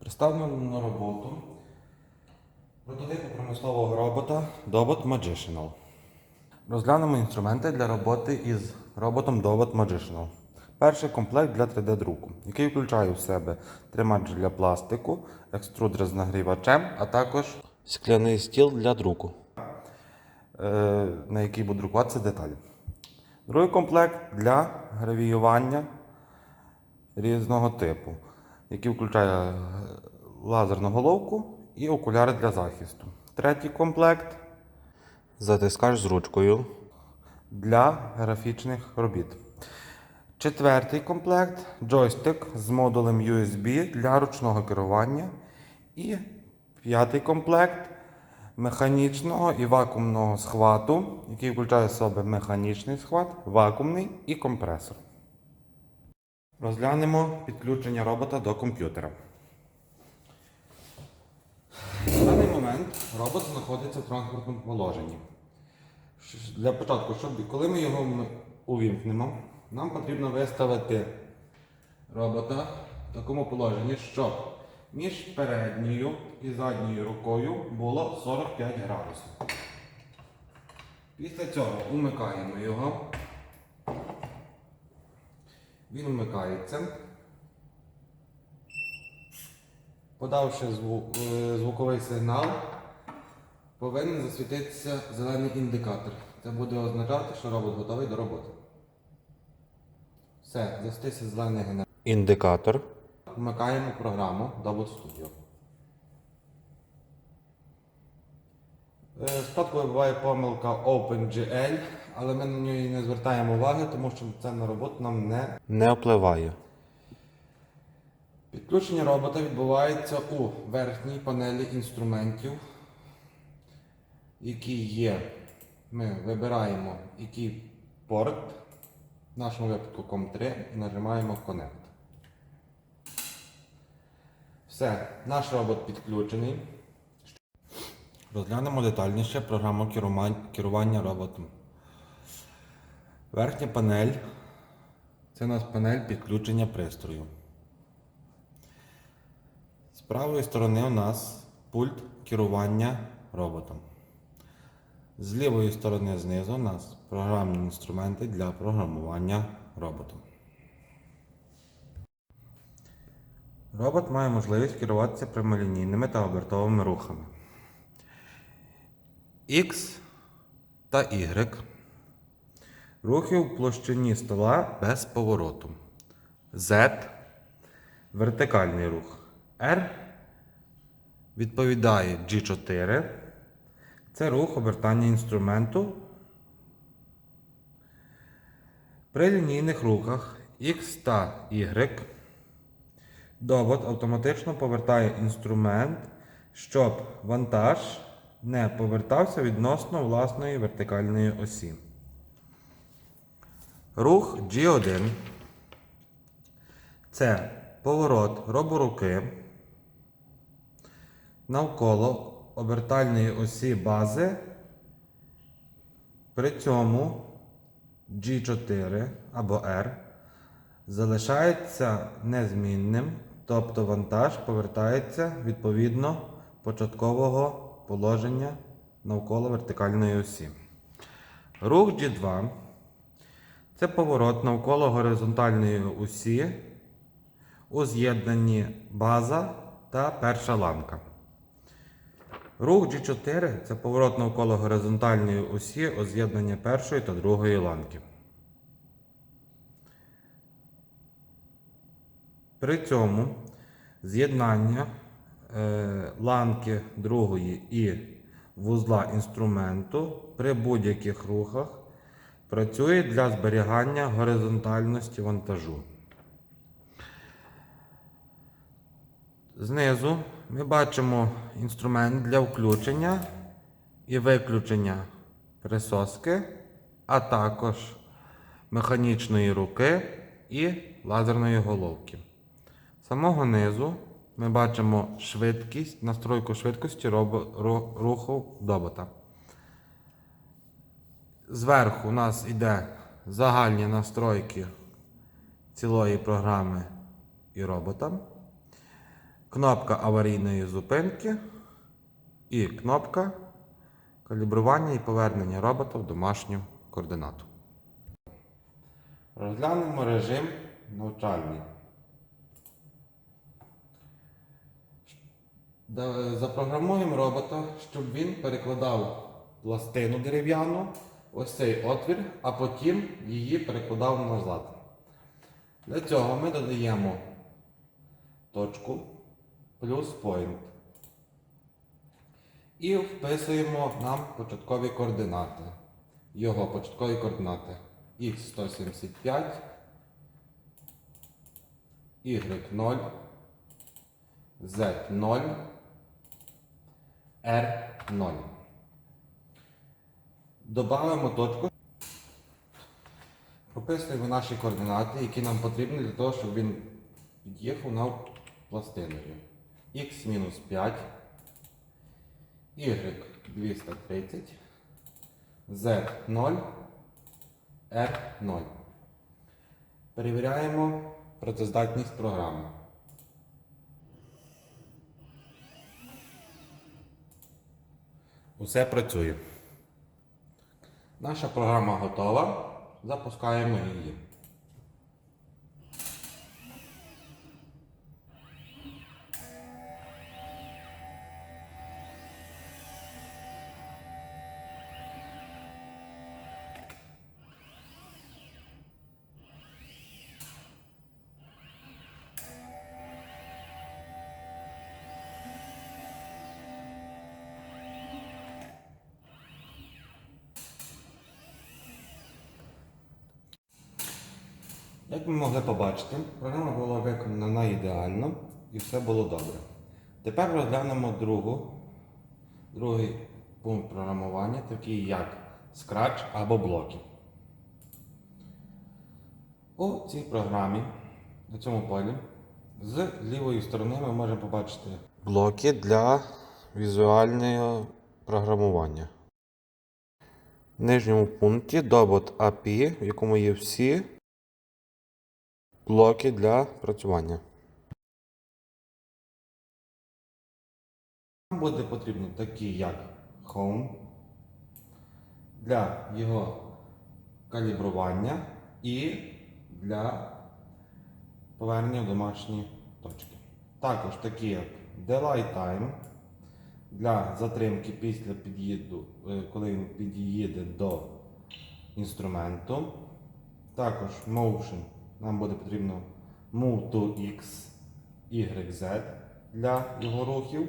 Представлено на роботу прототипу промислового робота Dobot Magicianal. Розглянемо інструменти для роботи із роботом Dobot Magicianal. Перший комплект для 3D-друку, який включає в себе тримач для пластику, екструдер з нагрівачем, а також скляний стіл для друку, е, на який будуть друкуватися деталі. Другий комплект для гравіювання різного типу, який включає лазерну головку і окуляри для захисту. Третій комплект затискач з ручкою для графічних робіт. Четвертий комплект джойстик з модулем USB для ручного керування. І п'ятий комплект механічного і вакуумного схвату, який включає в себе механічний схват, вакуумний і компресор. Розглянемо підключення робота до комп'ютера. На даний момент робот знаходиться в транспортному положенні. Для початку, щоб коли ми його увімкнемо, нам потрібно виставити робота в такому положенні, щоб між передньою і задньою рукою було 45 градусів. Після цього умикаємо його. Він вмикається. Подавши е, звуковий сигнал, повинен засвітитися зелений індикатор. Це буде означати, що робот готовий до роботи. Все, засвітився зелений генератор. Індикатор. Вмикаємо програму Double Studio. Е, Спочатку буває помилка OpenGL, але ми на неї не звертаємо уваги, тому що це на роботу нам не, не впливає. Підключення робота відбувається у верхній панелі інструментів, які є. Ми вибираємо який порт, в нашому випадку COM3, і нажимаємо Connect. Все, наш робот підключений. Розглянемо детальніше програму керування роботом. Верхня панель це у нас панель підключення пристрою. З правої сторони у нас пульт керування роботом. З лівої сторони знизу у нас програмні інструменти для програмування роботом. Робот має можливість керуватися прямолінійними та обертовими рухами. X та Y. Рухи в площині стола без повороту. Z вертикальний рух. R відповідає G4. Це рух обертання інструменту. При лінійних рухах X та Y Довод автоматично повертає інструмент, щоб вантаж не повертався відносно власної вертикальної осі. Рух G1 це поворот роборуки навколо обертальної осі бази. При цьому G4 або R залишається незмінним, тобто вантаж повертається відповідно початкового положення навколо вертикальної осі. Рух G2 це поворот навколо горизонтальної осі у з'єднанні база та перша ланка. Рух G4 це поворот навколо горизонтальної осі у з'єднання першої та другої ланки. При цьому з'єднання е, ланки другої і вузла інструменту при будь-яких рухах працює для зберігання горизонтальності вантажу. Знизу ми бачимо інструмент для включення і виключення присоски, а також механічної руки і лазерної головки. З самого низу ми бачимо швидкість, настройку швидкості руху добота. Зверху у нас йде загальні настройки цілої програми і робота. кнопка аварійної зупинки і кнопка калібрування і повернення робота в домашню координату. Розглянемо режим навчальний. Запрограмуємо робота, щоб він перекладав пластину дерев'яну, ось цей отвір, а потім її перекладав назад. Для цього ми додаємо точку плюс point. І вписуємо нам початкові координати. Його початкові координати x175, y0, z0, r0. Добавимо точку. Прописуємо наші координати, які нам потрібні для того, щоб він під'їхав на пластиною. x мінус 5, y 230, z 0, r 0. Перевіряємо працездатність програми. Усе працює. Наша програма готова. Запускаємо її. Як ми могли побачити, програма була виконана ідеально і все було добре. Тепер розглянемо другу, другий пункт програмування, такий як Scratch або блоки. У цій програмі, на цьому полі, з лівої сторони ми можемо побачити блоки для візуального програмування. В нижньому пункті Dobot API, в якому є всі блоки для працювання. Нам буде потрібно такі, як Home для його калібрування і для повернення в домашні точки. Також такі, як Delay Time для затримки після під'їзду, е, коли він під'їде до інструменту. Також Motion нам буде потрібно Move to X, Y, Z для його рухів.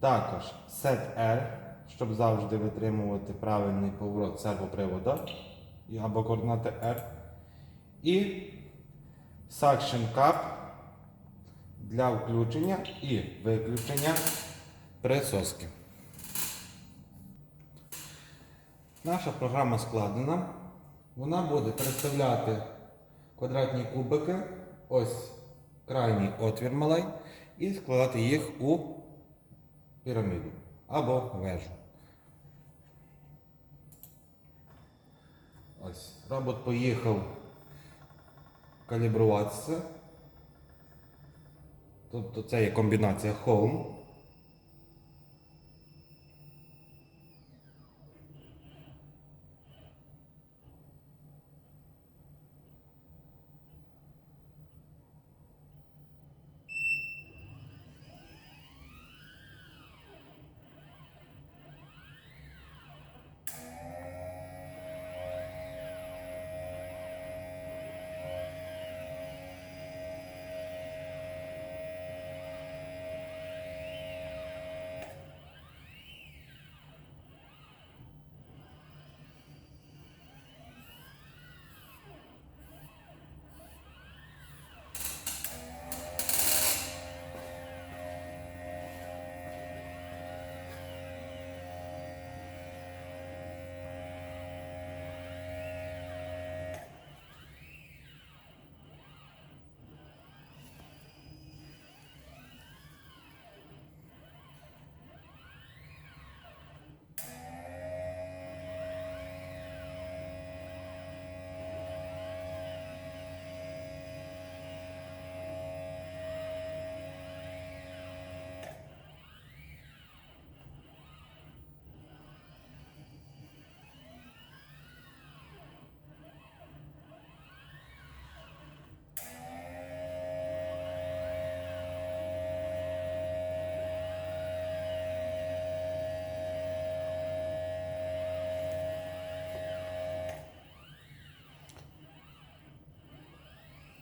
Також Set R, щоб завжди витримувати правильний поворот сервопривода або координати R. І Suction Cup для включення і виключення присоски. Наша програма складена. Вона буде представляти квадратні кубики, ось крайній отвір малий, і складати їх у піраміду або вежу. Ось робот поїхав калібруватися. Тобто це є комбінація Home.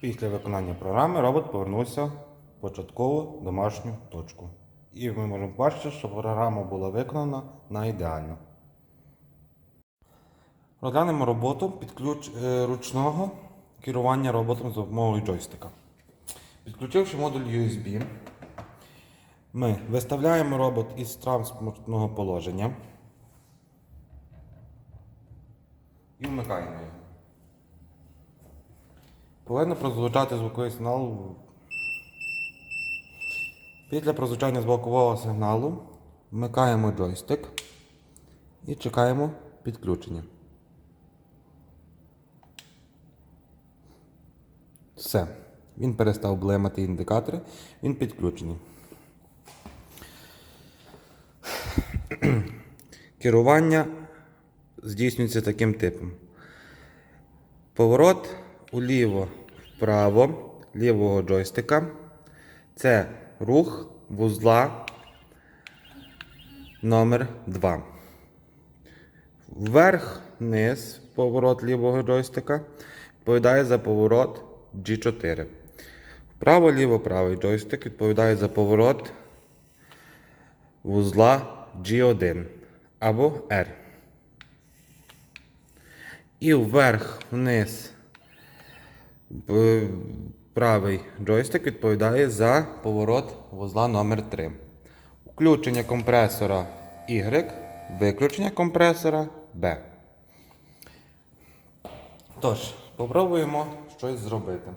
Після виконання програми робот повернувся в початкову домашню точку. І ми можемо бачити, що програма була виконана на ідеально. Розглянемо роботу підключ... е, ручного керування роботом за допомогою джойстика. Підключивши модуль USB, ми виставляємо робот із транспортного положення і вмикаємо його. Повинно прозвучати звуковий сигнал. Після прозвучання звукового сигналу вмикаємо джойстик і чекаємо підключення. Все. Він перестав блимати індикатори, він підключений. Керування здійснюється таким типом. Поворот уліво вправо лівого джойстика. Це рух вузла номер 2. Вверх-вниз поворот лівого джойстика відповідає за поворот G4. Вправо-ліво правий джойстик відповідає за поворот вузла G1 або R. І вверх-вниз б- правий джойстик відповідає за поворот вузла номер 3 Включення компресора Y, виключення компресора B. Тож, спробуємо щось зробити.